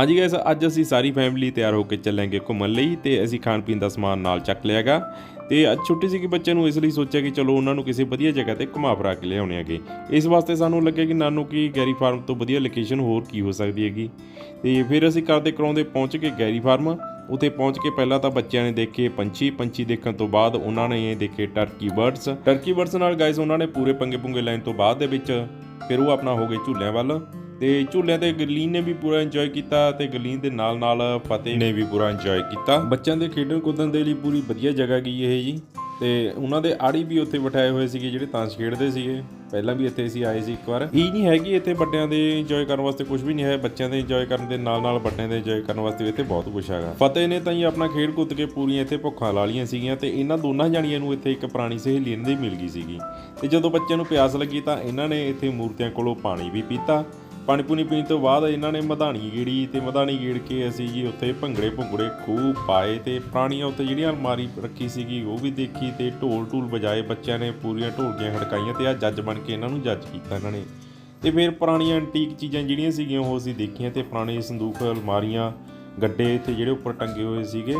ਹਾਂਜੀ ਗਾਇਸ ਅੱਜ ਅਸੀਂ ਸਾਰੀ ਫੈਮਿਲੀ ਤਿਆਰ ਹੋ ਕੇ ਚੱਲਾਂਗੇ ਘੁੰਮਣ ਲਈ ਤੇ ਅਸੀਂ ਖਾਣ ਪੀਣ ਦਾ ਸਮਾਨ ਨਾਲ ਚੱਕ ਲਿਆਗਾ ਤੇ ਅੱਜ ਛੁੱਟੀ ਸੀਗੀ ਕਿ ਬੱਚੇ ਨੂੰ, ਇਸ ਲਈ ਸੋਚਿਆ ਕਿ ਚਲੋ ਉਹਨਾਂ ਨੂੰ ਕਿਸੇ ਵਧੀਆ ਜਗ੍ਹਾ ਤੇ ਘੁਮਾ ਫਰਾ ਕੇ ਲਿਆਉਣੇ ਹੈਗੇ ਇਸ ਵਾਸਤੇ ਸਾਨੂੰ ਲੱਗਿਆ ਕਿ ਨਾਨੂ ਕੀ ਗੈਰੀ ਫਾਰਮ ਤੋਂ ਵਧੀਆ ਲੋਕੇਸ਼ਨ ਹੋਰ ਕੀ ਹੋ ਸਕਦੀ ਹੈਗੀ। ਤੇ ਫਿਰ ਅਸੀਂ ਕਰਦੇ ਕਰਾਉਂਦੇ ਪਹੁੰਚ ਕੇ ਗੈਰੀ ਫਾਰਮ। ਉਥੇ ਪਹੁੰਚ ਕੇ ਪਹਿਲਾਂ ਤਾਂ ਬੱਚਿਆਂ ਨੇ ਦੇਖੇ ਪੰਛੀ ਪੰਛੀ ਦੇਖਣ ਤੋਂ ਬਾਅਦ ਉਹਨਾਂ ਨੇ ਦੇਖੇ ਟਰਕੀ ਬਰਡਸ ਟਰਕੀ ਬਰਡਸ ਨਾਲ ਗਾਇਸ ਉਹਨਾਂ ਨੇ ਪੂਰੇ ਪੰਗੇ ਪੁੰਗੇ ਲੈਣ ਤੋਂ ਬਾਅਦ ਦੇ ਵਿੱਚ ਫਿਰ ਉਹ ਆਪਣਾ ਹੋ ਗਏ ਝੂਲਿਆਂ ਵੱਲ। ਤੇ ਝੂਲਿਆਂ ਤੇ ਗਲੀਨ ਨੇ ਵੀ ਪੂਰਾ ਇੰਜੋਏ ਕੀਤਾ ਤੇ ਗਲੀਨ ਦੇ ਨਾਲ ਨਾਲ ਫਤਿਹ ਨੇ ਵੀ ਪੂਰਾ ਇੰਜੋਏ ਕੀਤਾ। ਬੱਚਿਆਂ ਦੇ ਖੇਡਣ ਕੁੱਦਣ ਦੇ ਲਈ ਪੂਰੀ ਵਧੀਆ ਜਗ੍ਹਾ ਗਈ ਇਹ ਜੀ। ਤੇ ਉਹਨਾਂ ਦੇ ਆੜੀ ਵੀ ਉੱਥੇ ਬਿਠਾਏ ਹੋਏ ਸੀਗੇ ਜਿਹੜੇ ਤਾਂਸ਼ ਖੇਡਦੇ ਸੀਗੇ। ਪਹਿਲਾਂ ਵੀ ਇੱਥੇ ਅਸੀਂ ਆਏ ਸੀ ਇੱਕ ਵਾਰ। ਇਹ ਨਹੀਂ ਹੈਗੀ ਇੱਥੇ ਵੱਡਿਆਂ ਦੇ ਇੰਜੋਏ ਕਰਨ ਵਾਸਤੇ ਕੁਝ ਵੀ ਨਹੀਂ ਹੈ। ਬੱਚਿਆਂ ਦੇ ਇੰਜੋਏ ਕਰਨ ਦੇ ਨਾਲ ਨਾਲ ਵੱਡਿਆਂ ਦੇ ਇੰਜੋਏ ਕਰਨ ਵਾਸਤੇ ਵੀ ਇੱਥੇ ਬਹੁਤ ਕੁਝ ਹੈਗਾ। ਫਤਿਹ ਨੇ ਤਾਂ ਹੀ ਆਪਣਾ ਖੇਡ ਕੁੱਦ ਕੇ ਪੂਰੀਆਂ ਇੱਥੇ ਭੁੱਖਾਂ ਲਾ ਲੀਆਂ ਸੀਗੀਆਂ ਤੇ ਇਹਨਾਂ ਦੋਨਾਂ ਜਾਣੀਆਂ ਨੂੰ ਇੱਥੇ ਇੱਕ ਪੁਰਾਣੀ ਸਹੇਲੀ ਇਹਨਾਂ ਦੀ ਮਿਲ ਗਈ ਸੀਗੀ। ਤੇ ਜਦੋਂ ਬੱਚਿਆਂ ਨੂੰ ਪਿਆਸ ਲੱਗੀ ਤਾਂ ਇਹਨਾਂ ਨੇ ਇੱਥੇ ਮੂਰਤੀਆਂ ਕੋਲੋਂ ਪਾਣੀ ਵੀ ਪੀਤਾ। ਪਾਣੀ ਪੂਣੀ ਪੀਣ ਤੋਂ ਬਾਅਦ ਇਹਨਾਂ ਨੇ ਮਧਾਣੀ ਗੇੜੀ ਤੇ ਮਧਾਣੀ ਗੀੜ ਕੇ ਅਸੀਂ ਜੀ ਉੱਥੇ ਭੰਗੜੇ ਭੁੰਗੜੇ ਖੂਬ ਪਾਏ ਤੇ ਪੁਰਾਣੀਆਂ ਉੱਤੇ ਜਿਹੜੀ ਅਲਮਾਰੀ ਰੱਖੀ ਸੀਗੀ ਉਹ ਵੀ ਦੇਖੀ ਤੇ ਢੋਲ ਢੂਲ ਵਜਾਏ। ਬੱਚਿਆਂ ਨੇ ਪੂਰੀਆਂ ਢੋਲਕੀਆਂ ਖੜਕਾਈਆਂ ਤੇ ਆ ਜੱਜ ਬਣ ਕੇ ਇਹਨਾਂ ਨੂੰ ਜੱਜ ਕੀਤਾ ਇਹਨਾਂ ਨੇ। ਤੇ ਫਿਰ ਪੁਰਾਣੀਆਂ ਐਂਟੀਕ ਚੀਜ਼ਾਂ ਜਿਹੜੀਆਂ ਸੀਗੀਆਂ ਉਹ ਅਸੀਂ ਦੇਖੀਆਂ ਤੇ ਪੁਰਾਣੇ ਸੰਦੂਕ ਅਲਮਾਰੀਆਂ, ਗੱਡੇ ਤੇ ਜਿਹੜੇ ਉੱਪਰ ਟੰਗੇ ਹੋਏ ਸੀਗੇ।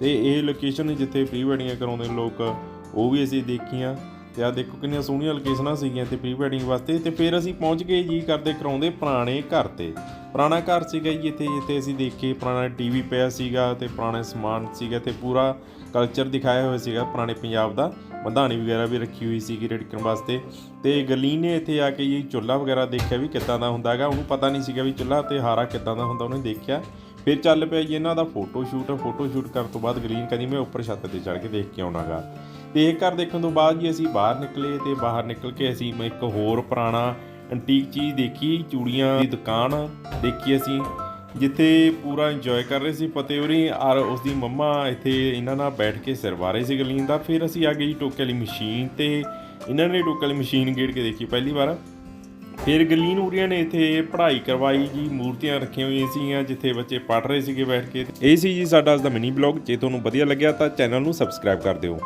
ਤੇ ਇਹ ਲੋਕੇਸ਼ਨ ਜਿੱਥੇ ਪ੍ਰੀ ਵੈਡਿੰਗਾਂ ਕਰਾਉਂਦੇ ਨੇ ਲੋਕ, ਉਹ ਵੀ ਅਸੀਂ ਦੇਖੀਆਂ। ਤੇ ਆ ਦੇਖੋ ਕਿੰਨੀਆਂ ਸੋਹਣੀਆਂ ਲੋਕੇਸ਼ਨਾਂ ਸੀਗੀਆਂ ਤੇ ਪ੍ਰੀ ਵੈਡਿੰਗ ਵਾਸਤੇ। ਤੇ ਫਿਰ ਅਸੀਂ ਪਹੁੰਚ ਗਏ ਜੀ ਕਰਦੇ ਕਰਾਉਂਦੇ ਪੁਰਾਣੇ ਘਰ ਤੇ। ਪੁਰਾਣਾ ਘਰ ਸੀਗਾ ਜੀ ਇੱਥੇ, ਜਿੱਥੇ ਅਸੀਂ ਦੇਖੇ ਪੁਰਾਣਾ ਟੀਵੀ ਪਿਆ ਸੀਗਾ ਤੇ ਪੁਰਾਣਾ ਸਮਾਨ ਸੀਗਾ ਤੇ ਪੂਰਾ ਕਲਚਰ ਦਿਖਾਇਆ ਹੋਇਆ ਸੀਗਾ ਪੁਰਾਣੇ ਪੰਜਾਬ ਦਾ। ਮਧਾਣੀ ਵਗੈਰਾ ਵੀ ਰੱਖੀ ਹੋਈ ਸੀਗੀ ਰੜਕਣ ਵਾਸਤੇ। ਤੇ ਗਰਲੀਨ ਨੇ ਇੱਥੇ ਆ ਕੇ ਜੀ ਚੁੱਲ੍ਹਾ ਵਗੈਰਾ ਦੇਖਿਆ ਵੀ ਕਿੱਦਾਂ ਦਾ ਹੁੰਦਾ ਹੈਗਾ। ਉਹਨੂੰ ਪਤਾ ਨਹੀਂ ਸੀਗਾ ਵੀ ਚੁੱਲ੍ਹਾ ਤੇ ਹਾਰਾ ਕਿੱਦਾਂ ਦਾ ਹੁੰਦਾ, ਉਹਨੇ ਦੇਖਿਆ। ਫਿਰ ਚੱਲ ਪਿਆ ਜੀ ਇਹਨਾਂ ਦਾ ਫੋਟੋ ਸ਼ੂਟ। ਫੋਟੋ ਸ਼ੂਟ ਕਰਨ ਤੋਂ ਬਾਅਦ ਗਲੀਨ ਕਹਿੰਦੀ, ਮੈਂ ਉੱਪਰ ਛੱਤ ਤੇ ਚੜ੍ਹ ਕੇ ਦੇਖ ਕੇ ਆਉਣਾਗਾ। ਤੇ ਇਹ ਘਰ ਦੇਖਣ ਤੋਂ ਬਾਅਦ ਜੀ ਅਸੀਂ ਬਾਹਰ ਨਿਕਲੇ ਤੇ ਬਾਹਰ ਨਿਕਲ ਕੇ ਅਸੀਂ ਇੱਕ ਹੋਰ ਪੁਰਾਣਾ ਐਂਟੀਕ ਚੀਜ਼ ਦੇਖੀ, ਚੂੜੀਆਂ ਦੀ ਦੁਕਾਨ ਦੇਖੀ ਅਸੀਂ, ਜਿੱਥੇ ਪੂਰਾ ਇੰਜੋਏ ਕਰ ਰਹੇ ਸੀ ਫਤਿਹ ਹੋਰੀ, ਔਰ ਉਸ ਦੀ ਮੰਮਾ ਇੱਥੇ ਇਹਨਾਂ ਨਾਲ ਬੈਠ ਕੇ ਸਿਰ ਵਾਰੇ ਸੀ ਗਲੀਨ ਦਾ, ਫਿਰ ਅਸੀਂ ਆ ਗਏ ਜੀ ਟੋਕੇ ਵਾਲੀ ਮਸ਼ੀਨ ਤੇ ਇਹਨਾਂ ਨੇ ਟੋਕੇ ਵਾਲੀ ਮਸ਼ੀਨ ਗੇੜ ਕੇ ਦੇਖੀ ਪਹਿਲੀ ਵਾਰ। ਫਿਰ ਗਲੀਨ ਉਰੀਆਂ ਨੇ ਇੱਥੇ ਪੜ੍ਹਾਈ ਕਰਵਾਈ ਜੀ, ਮੂਰਤੀਆਂ ਰੱਖੀਆਂ ਹੋਈਆਂ ਸੀਗੀਆਂ ਜਿੱਥੇ ਬੱਚੇ ਪੜ੍ਹ ਰਹੇ ਸੀਗੇ ਬੈਠ ਕੇ। ਇਹ ਸੀ ਜੀ ਸਾਡਾ ਅੱਜ ਦਾ ਮਿਨੀ ਬਲੌਗ ਜੇ ਤੁਹਾਨੂੰ ਵਧੀਆ ਲੱਗਿਆ ਤਾਂ ਚੈਨਲ ਨੂੰ ਸਬਸਕ੍ਰਾਈਬ ਕਰ ਦਿਓ।